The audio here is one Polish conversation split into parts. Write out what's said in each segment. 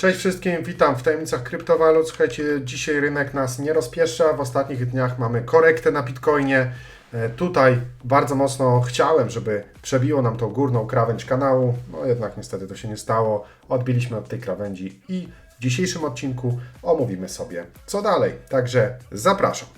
Cześć wszystkim, witam w tajemnicach kryptowalut. Słuchajcie, dzisiaj rynek nas nie rozpieszcza. W ostatnich dniach mamy korektę na Bitcoinie. E, Tutaj bardzo mocno chciałem, żeby przebiło nam tą górną krawędź kanału, no jednak niestety to się nie stało. Odbiliśmy od tej krawędzi i w dzisiejszym odcinku omówimy sobie co dalej. Także zapraszam.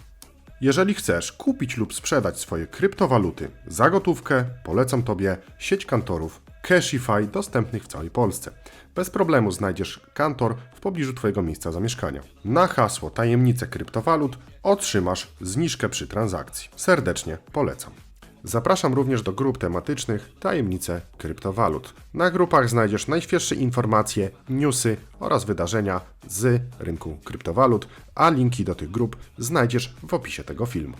Jeżeli chcesz kupić lub sprzedać swoje kryptowaluty za gotówkę, polecam Tobie sieć kantorów Cashify dostępnych w całej Polsce. Bez problemu znajdziesz kantor w pobliżu Twojego miejsca zamieszkania. Na hasło tajemnice kryptowalut otrzymasz zniżkę przy transakcji. Serdecznie polecam. Zapraszam również do grup tematycznych Tajemnice kryptowalut. Na grupach znajdziesz najświeższe informacje, newsy oraz wydarzenia z rynku kryptowalut, a linki do tych grup znajdziesz w opisie tego filmu.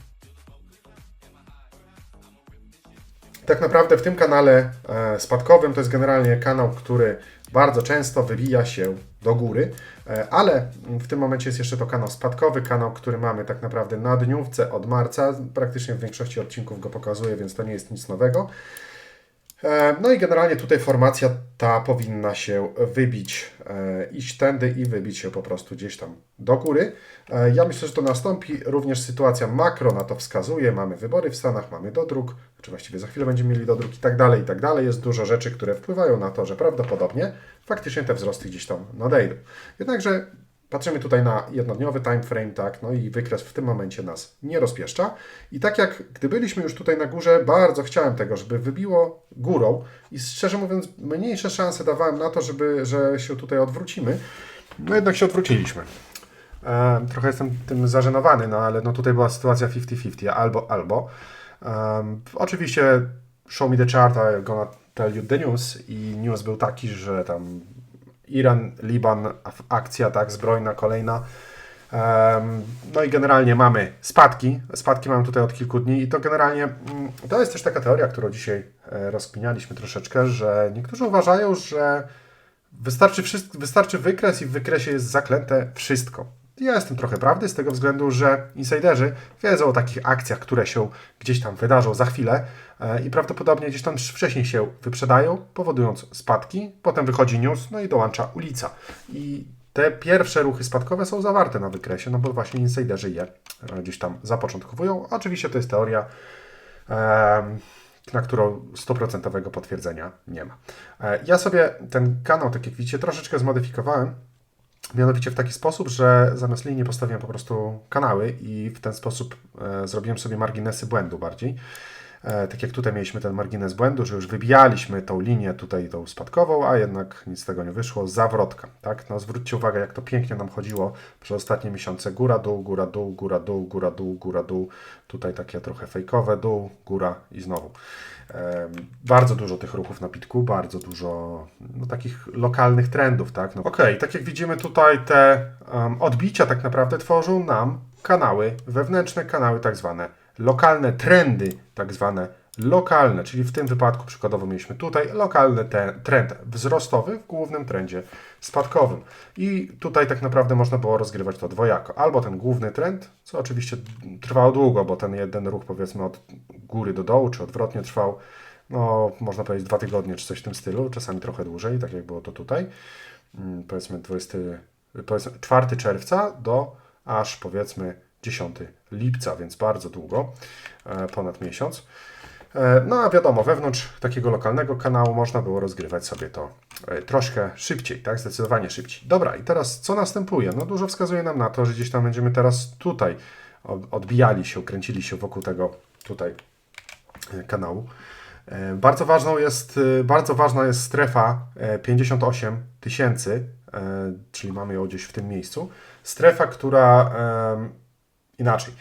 Tak naprawdę w tym kanale e, spadkowym to jest generalnie kanał, który bardzo często wybija się do góry, e, ale w tym momencie jest jeszcze to kanał spadkowy, kanał, który mamy tak naprawdę na dniówce od marca. Praktycznie w większości odcinków go pokazuję, więc to nie jest nic nowego. E, No i generalnie tutaj formacja ta powinna się wybić, e, iść tędy i wybić się po prostu gdzieś tam do góry. E, Ja myślę, że to nastąpi. Również sytuacja makro na to wskazuje. Mamy wybory w Stanach, mamy dodruk, czy właściwie za chwilę będziemy mieli dodruk i tak dalej, i tak dalej. Jest dużo rzeczy, które wpływają na to, że prawdopodobnie faktycznie te wzrosty gdzieś tam nadejdą. Jednakże Patrzymy tutaj na jednodniowy time frame, tak, no i wykres w tym momencie nas nie rozpieszcza. I tak jak gdy byliśmy już tutaj na górze, bardzo chciałem tego, żeby wybiło górą i szczerze mówiąc mniejsze szanse dawałem na to, żeby, że się tutaj odwrócimy. No jednak się odwróciliśmy. E, trochę jestem tym zażenowany, no ale no tutaj była sytuacja 50-50, albo, albo. Um, oczywiście show me the chart, I'm gonna tell you the news i news był taki, że tam Iran, Liban, akcja tak zbrojna kolejna. No i generalnie mamy spadki. Spadki mamy tutaj od kilku dni i to generalnie mm, to jest też taka teoria, którą dzisiaj e, rozkminialiśmy troszeczkę, że niektórzy uważają, że wystarczy, wystarczy wykres i w wykresie jest zaklęte wszystko. Ja jestem trochę prawdy z tego względu, że insiderzy wiedzą o takich akcjach, które się gdzieś tam wydarzą za chwilę e, i prawdopodobnie gdzieś tam wcześniej się wyprzedają, powodując spadki. Potem wychodzi news, no i dołącza ulica. I te pierwsze ruchy spadkowe są zawarte na wykresie, no bo właśnie insiderzy je e, gdzieś tam zapoczątkowują. Oczywiście to jest teoria, na którą stuprocentowego potwierdzenia nie ma. E, Ja sobie ten kanał, tak jak widzicie, troszeczkę zmodyfikowałem. Mianowicie w taki sposób, że zamiast linii postawiłem po prostu kanały i w ten sposób e, zrobiłem sobie marginesy błędu bardziej. E, tak jak tutaj mieliśmy ten margines błędu, że już wybijaliśmy tą linię tutaj, tą spadkową, a jednak nic z tego nie wyszło. Zawrotka, tak? No zwróćcie uwagę, jak to pięknie nam chodziło przez ostatnie miesiące. Góra, dół, góra, dół, góra, dół, góra, dół, góra, dół. Tutaj takie trochę fejkowe, dół, góra i znowu. Bardzo dużo tych ruchów na pitku, bardzo dużo no, takich lokalnych trendów, tak? No, Okej, tak jak widzimy tutaj te em, odbicia tak naprawdę tworzą nam kanały wewnętrzne, kanały tak zwane lokalne, trendy tak zwane lokalne, czyli w tym wypadku przykładowo mieliśmy tutaj lokalny te, trend wzrostowy w głównym trendzie spadkowym. I tutaj tak naprawdę można było rozgrywać to dwojako. Albo ten główny trend, co oczywiście trwało długo, bo ten jeden ruch powiedzmy od góry do dołu, czy odwrotnie trwał, no można powiedzieć dwa tygodnie, czy coś w tym stylu, czasami trochę dłużej, tak jak było to tutaj. Mm, Powiedzmy 20, powiedzmy 4 czerwca do aż powiedzmy 10 lipca, więc bardzo długo, e, ponad miesiąc. E, No a wiadomo, wewnątrz takiego lokalnego kanału można było rozgrywać sobie to e, troszkę szybciej, tak? Zdecydowanie szybciej. Dobra, i teraz co następuje? No dużo wskazuje nam na to, że gdzieś tam będziemy teraz tutaj od- odbijali się, kręcili się wokół tego tutaj kanału. Bardzo ważną jest, bardzo ważna jest strefa e, 58 tysięcy, czyli mamy ją gdzieś w tym miejscu. Strefa, która Inaczej.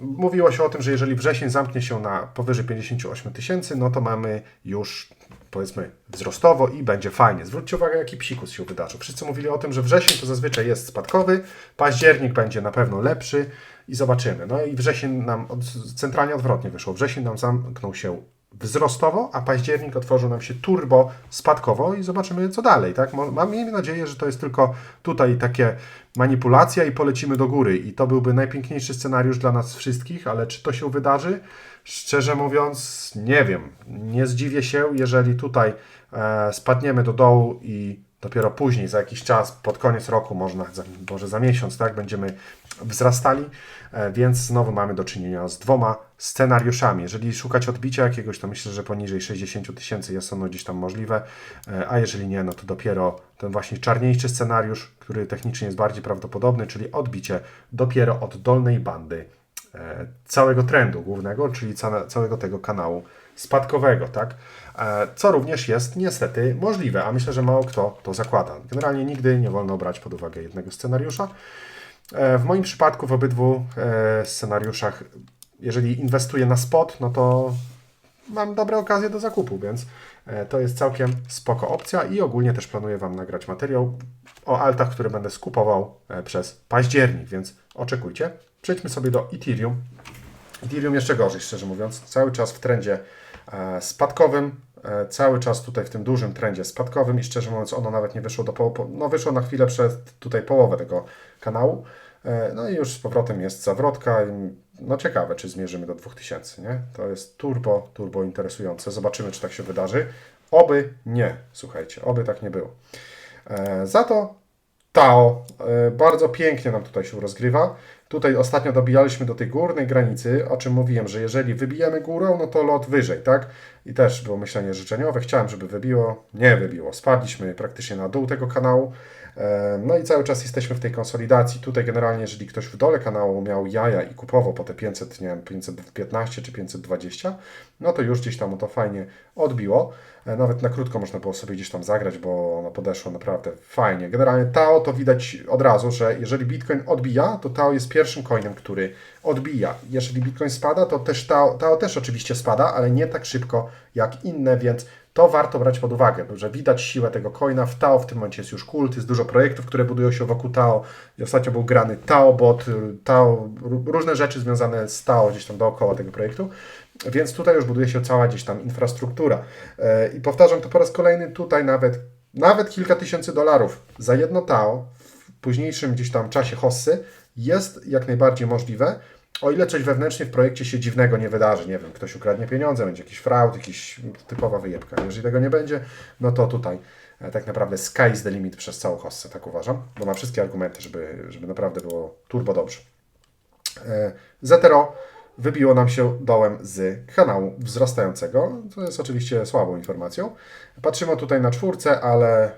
Mówiło się o tym, że jeżeli wrzesień zamknie się na powyżej 58 tysięcy, no to mamy już powiedzmy wzrostowo i będzie fajnie. Zwróćcie uwagę, jaki psikus się wydarzył. Wszyscy mówili o tym, że wrzesień to zazwyczaj jest spadkowy, październik będzie na pewno lepszy i zobaczymy. No i wrzesień nam od, centralnie odwrotnie wyszło. Wrzesień nam zamknął się wzrostowo, a październik otworzył nam się turbo spadkowo i zobaczymy co dalej. Tak? Mam miejmy nadzieję, że to jest tylko tutaj takie manipulacja i polecimy do góry i to byłby najpiękniejszy scenariusz dla nas wszystkich, ale czy to się wydarzy? Szczerze mówiąc, nie wiem. Nie zdziwię się, jeżeli tutaj e, spadniemy do dołu i dopiero później, za jakiś czas, pod koniec roku, można, może za miesiąc, tak, będziemy wzrastali, e, więc znowu mamy do czynienia z dwoma scenariuszami. Jeżeli szukać odbicia jakiegoś, to myślę, że poniżej 60 000 tysięcy jest ono gdzieś tam możliwe, e, a jeżeli nie, no to dopiero ten właśnie czarniejszy scenariusz, który technicznie jest bardziej prawdopodobny, czyli odbicie dopiero od dolnej bandy całego trendu głównego, czyli ca- całego tego kanału spadkowego, tak? E, Co również jest niestety możliwe, a myślę, że mało kto to zakłada. Generalnie nigdy nie wolno brać pod uwagę jednego scenariusza. E, W moim przypadku w obydwu e, scenariuszach, jeżeli inwestuję na spot, no to mam dobre okazje do zakupu, więc e, to jest całkiem spoko opcja i ogólnie też planuję Wam nagrać materiał o altach, które będę skupował e, przez październik, więc oczekujcie. Przejdźmy sobie do Ethereum. Ethereum jeszcze gorzej, szczerze mówiąc. Cały czas w trendzie e, spadkowym, e, cały czas tutaj w tym dużym trendzie spadkowym i szczerze mówiąc ono nawet nie wyszło do połowy, no wyszło na chwilę przed tutaj połowę tego kanału. E, No i już z powrotem jest zawrotka. No ciekawe, czy zmierzymy do 2000, nie? To jest turbo, turbo interesujące. Zobaczymy, czy tak się wydarzy. Oby nie, słuchajcie, oby tak nie było. Za to Tao e, bardzo pięknie nam tutaj się rozgrywa. Tutaj ostatnio dobijaliśmy do tej górnej granicy, o czym mówiłem, że jeżeli wybijemy górą, no to lot wyżej, tak? I też było myślenie życzeniowe. Chciałem, żeby wybiło. Nie wybiło. Spadliśmy praktycznie na dół tego kanału. E, No i cały czas jesteśmy w tej konsolidacji. Tutaj generalnie, jeżeli ktoś w dole kanału miał jaja i kupował po te 500, nie wiem, 515 czy 520, no to już gdzieś tam to fajnie odbiło. E, Nawet na krótko można było sobie gdzieś tam zagrać, bo ono podeszło naprawdę fajnie. Generalnie Tao to widać od razu, że jeżeli Bitcoin odbija, to Tao jest pierwszym coinem, który odbija. Jeżeli Bitcoin spada, to też Tao, Tao też oczywiście spada, ale nie tak szybko jak inne, więc to warto brać pod uwagę, że widać siłę tego coina. W Tao w tym momencie jest już kult, jest dużo projektów, które budują się wokół Tao. Ostatnio był grany Tao Bot, Tao, różne rzeczy związane z Tao gdzieś tam dookoła tego projektu. Więc tutaj już buduje się cała gdzieś tam infrastruktura. E, I powtarzam to po raz kolejny, tutaj nawet, nawet kilka tysięcy dolarów za jedno Tao w późniejszym gdzieś tam czasie hossy jest jak najbardziej możliwe, o ile coś wewnętrznie w projekcie się dziwnego nie wydarzy. Nie wiem, ktoś ukradnie pieniądze, będzie jakiś fraud, jakiś typowa wyjebka. Jeżeli tego nie będzie, no to tutaj e, tak naprawdę sky is the limit przez całą hossę, tak uważam, bo ma wszystkie argumenty, żeby, żeby naprawdę było turbo dobrze. E, Zetero wybiło nam się dołem z kanału wzrastającego. To jest oczywiście słabą informacją. Patrzymy tutaj na czwórce, ale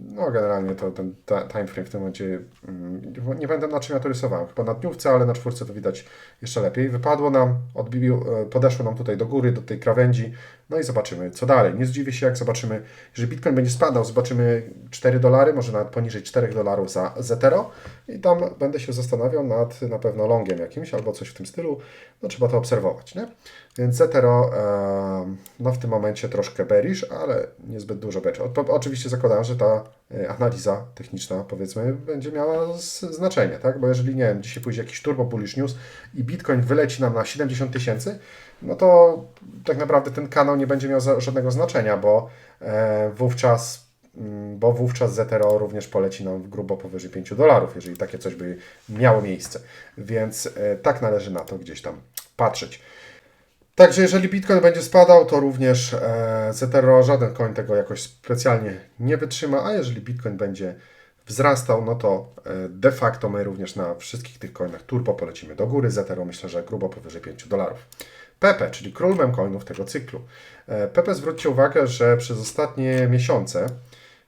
no generalnie to ten ta- timeframe w tym momencie mm, nie będę na czym ja to rysowałem. Chyba na dniówce, ale na czwórce to widać jeszcze lepiej. Wypadło nam, odbił, e, podeszło nam tutaj do góry, do tej krawędzi. No i zobaczymy, co dalej. Nie zdziwię się, jak zobaczymy, jeżeli Bitcoin będzie spadał, zobaczymy 4 dolary, może nawet poniżej 4 dolarów za Zetero i tam będę się zastanawiał nad na pewno longiem jakimś albo coś w tym stylu. No trzeba to obserwować, nie? Więc Zetero e, no w tym momencie troszkę bearish, ale niezbyt dużo bearish. Oczywiście zakładam, że ta e, analiza techniczna powiedzmy będzie miała znaczenie, tak? Bo jeżeli nie wiem, dzisiaj pójdzie jakiś turbo bullish news i Bitcoin wyleci nam na 70 tysięcy, no to tak naprawdę ten kanał nie będzie miał żadnego znaczenia, bo e, wówczas mm, bo wówczas Zetero również poleci nam grubo powyżej 5 dolarów, jeżeli takie coś by miało miejsce. Więc e, tak należy na to gdzieś tam patrzeć. Także jeżeli Bitcoin będzie spadał, to również e, Zetero, żaden coin tego jakoś specjalnie nie wytrzyma, a jeżeli Bitcoin będzie wzrastał, no to de facto my również na wszystkich tych coinach turbo polecimy do góry. Zetero myślę, że grubo powyżej 5 dolarów. Pepe, czyli król memcoinów tego cyklu. E, Pepe, zwróćcie uwagę, że przez ostatnie miesiące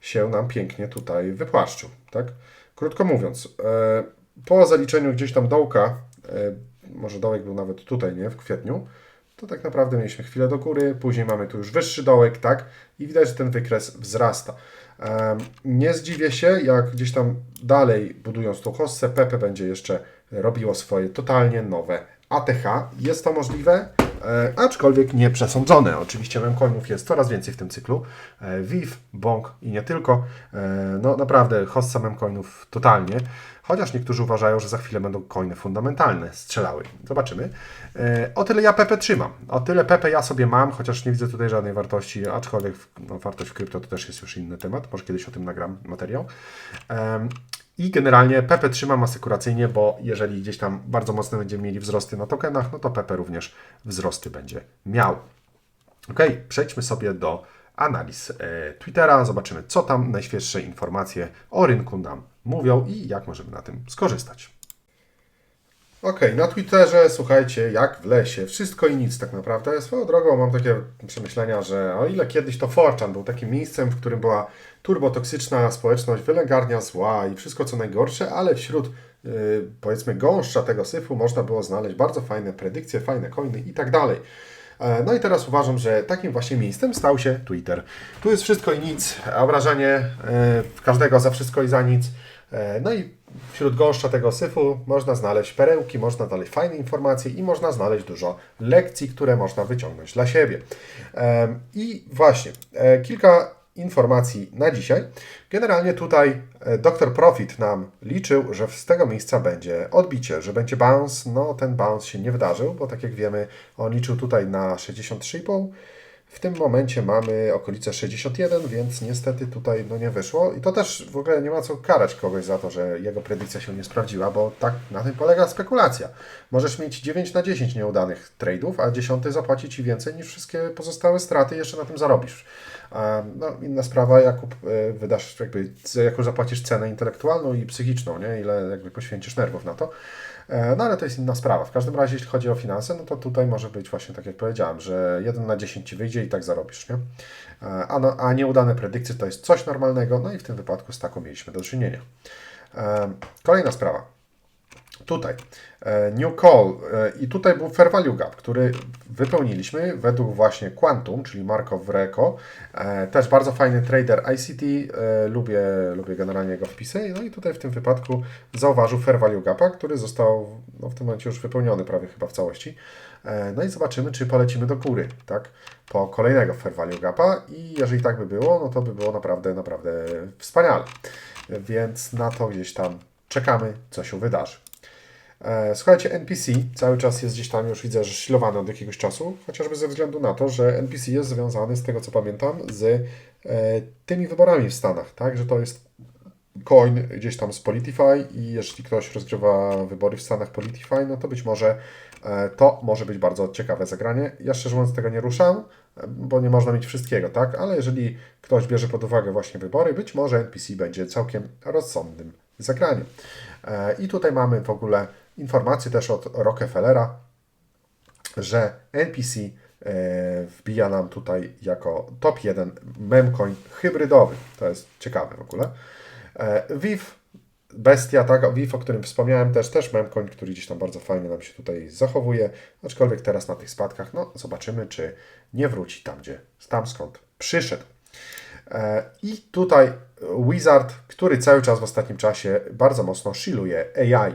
się nam pięknie tutaj wypłaszczył. Tak? Krótko mówiąc, e, po zaliczeniu gdzieś tam dołka, e, może dołek był nawet tutaj, nie, w kwietniu, to tak naprawdę mieliśmy chwilę do góry, później mamy tu już wyższy dołek, tak, i widać, że ten wykres wzrasta. Nie zdziwię się, jak gdzieś tam dalej budując tą hossę, Pepe będzie jeszcze robiło swoje totalnie nowe ATH. Jest to możliwe, e, aczkolwiek nie przesądzone. Oczywiście memcoinów jest coraz więcej w tym cyklu. E, VIV, Bong i nie tylko. E, No naprawdę, hossa memcoinów totalnie. Chociaż niektórzy uważają, że za chwilę będą coiny fundamentalne strzelały. Zobaczymy. O tyle ja Pepe trzymam. O tyle Pepe ja sobie mam, chociaż nie widzę tutaj żadnej wartości, aczkolwiek no, wartość w krypto to też jest już inny temat. Może kiedyś o tym nagram materiał. I generalnie Pepe trzymam asekuracyjnie, bo jeżeli gdzieś tam bardzo mocno będziemy mieli wzrosty na tokenach, no to Pepe również wzrosty będzie miał. Ok, przejdźmy sobie do analiz e, Twittera. Zobaczymy, co tam najświeższe informacje o rynku nam mówią i jak możemy na tym skorzystać. Okej, na Twitterze, słuchajcie, jak w lesie, wszystko i nic tak naprawdę. Swoją drogą mam takie przemyślenia, że o ile kiedyś to 4chan był takim miejscem, w którym była turbotoksyczna społeczność, wylęgarnia zła i wszystko co najgorsze, ale wśród yy, powiedzmy gąszcza tego syfu można było znaleźć bardzo fajne predykcje, fajne coiny i tak dalej. E, No i teraz uważam, że takim właśnie miejscem stał się Twitter. Tu jest wszystko i nic, obrażanie e, każdego za wszystko i za nic. E, No i wśród gąszcza tego syfu można znaleźć perełki, można znaleźć fajne informacje i można znaleźć dużo lekcji, które można wyciągnąć dla siebie. Em, I właśnie, e, kilka informacji na dzisiaj. Generalnie tutaj e, Dr. Profit nam liczył, że z tego miejsca będzie odbicie, że będzie bounce. No ten bounce się nie wydarzył, bo tak jak wiemy, on liczył tutaj na 63,5. W tym momencie mamy okolice 61, więc niestety tutaj no nie wyszło. I to też w ogóle nie ma co karać kogoś za to, że jego predykcja się nie sprawdziła, bo tak na tym polega spekulacja. Możesz mieć 9 na 10 nieudanych tradeów, a 10 zapłaci Ci więcej niż wszystkie pozostałe straty jeszcze na tym zarobisz. No, inna sprawa, Jakub, e, wydasz jakby, jaką zapłacisz cenę intelektualną i psychiczną, nie? ile jakby poświęcisz nerwów na to. E, No ale to jest inna sprawa. W każdym razie, jeśli chodzi o finanse, no to tutaj może być właśnie tak jak powiedziałem, że 1 na 10 Ci wyjdzie i tak zarobisz, nie? E, A, no, a nieudane predykcje to jest coś normalnego, no i w tym wypadku z taką mieliśmy do czynienia. E, Kolejna sprawa. Tutaj e, New Call e, i tutaj był Fair Value Gap, który wypełniliśmy według właśnie Quantum, czyli Markov Reco. E, Też bardzo fajny trader ICT, lubię, lubię generalnie jego wpisy. No i tutaj w tym wypadku zauważył Fair Value Gapa, który został no, w tym momencie już wypełniony prawie chyba w całości. No i zobaczymy, czy polecimy do góry, tak? Po kolejnego Fair Value Gapa i jeżeli tak by było, no to by było naprawdę, naprawdę wspaniale. Więc na to gdzieś tam czekamy, co się wydarzy. E, Słuchajcie, NPC cały czas jest gdzieś tam, już widzę, że szlowany od jakiegoś czasu, chociażby ze względu na to, że NPC jest związany, z tego co pamiętam, z e, tymi wyborami w Stanach, tak? Że to jest coin gdzieś tam z Politify i jeśli ktoś rozgrywa wybory w Stanach Politify, no to być może e, to może być bardzo ciekawe zagranie. Ja szczerze mówiąc tego nie ruszam, bo nie można mieć wszystkiego, tak? Ale jeżeli ktoś bierze pod uwagę właśnie wybory, być może NPC będzie całkiem rozsądnym zagraniem. E, I tutaj mamy w ogóle informację też od Rockefellera, że NPC e, wbija nam tutaj jako top 1 memcoin hybrydowy. To jest ciekawe w ogóle. E, VIF, bestia, tak, VIF, o którym wspomniałem też, też memcoin, który gdzieś tam bardzo fajnie nam się tutaj zachowuje, aczkolwiek teraz na tych spadkach, no zobaczymy, czy nie wróci tam, gdzie, tam skąd przyszedł. E, I tutaj Wizard, który cały czas w ostatnim czasie bardzo mocno shilluje AI.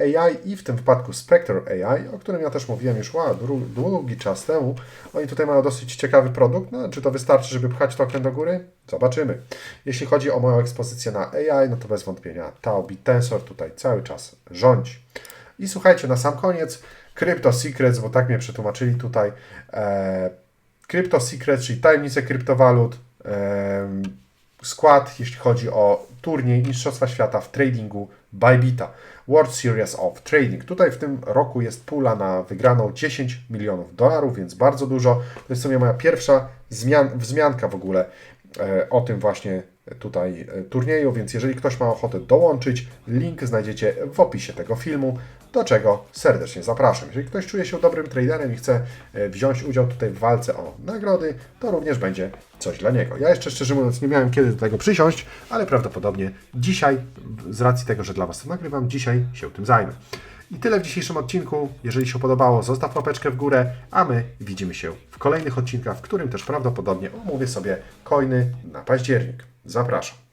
AI i w tym wypadku Spectre AI, o którym ja też mówiłem już wow, długi czas temu. Oni tutaj mają dosyć ciekawy produkt. No, czy to wystarczy, żeby pchać token do góry? Zobaczymy. Jeśli chodzi o moją ekspozycję na AI, no to bez wątpienia Tau Bit Tensor tutaj cały czas rządzi. I słuchajcie, na sam koniec Crypto Secrets, bo tak mnie przetłumaczyli tutaj. E, Crypto Secrets, czyli tajemnice kryptowalut. Skład, jeśli chodzi o turniej Mistrzostwa Świata w tradingu Bybita. World Series of Trading. Tutaj w tym roku jest pula na wygraną 10 milionów dolarów, więc bardzo dużo. To jest w sumie moja pierwsza zmian, wzmianka w ogóle e, o tym właśnie tutaj e, turnieju, więc jeżeli ktoś ma ochotę dołączyć, link znajdziecie w opisie tego filmu, do czego serdecznie zapraszam. Jeżeli ktoś czuje się dobrym traderem i chce e, wziąć udział tutaj w walce o nagrody, to również będzie coś dla niego. Ja jeszcze szczerze mówiąc nie miałem kiedy do tego przysiąść, ale prawdopodobnie dzisiaj, z racji tego, że dla Was to nagrywam, dzisiaj się tym zajmę. I tyle w dzisiejszym odcinku. Jeżeli się podobało, zostaw łapeczkę w górę, a my widzimy się w kolejnych odcinkach, w którym też prawdopodobnie omówię sobie coiny na październik. Zapraszam.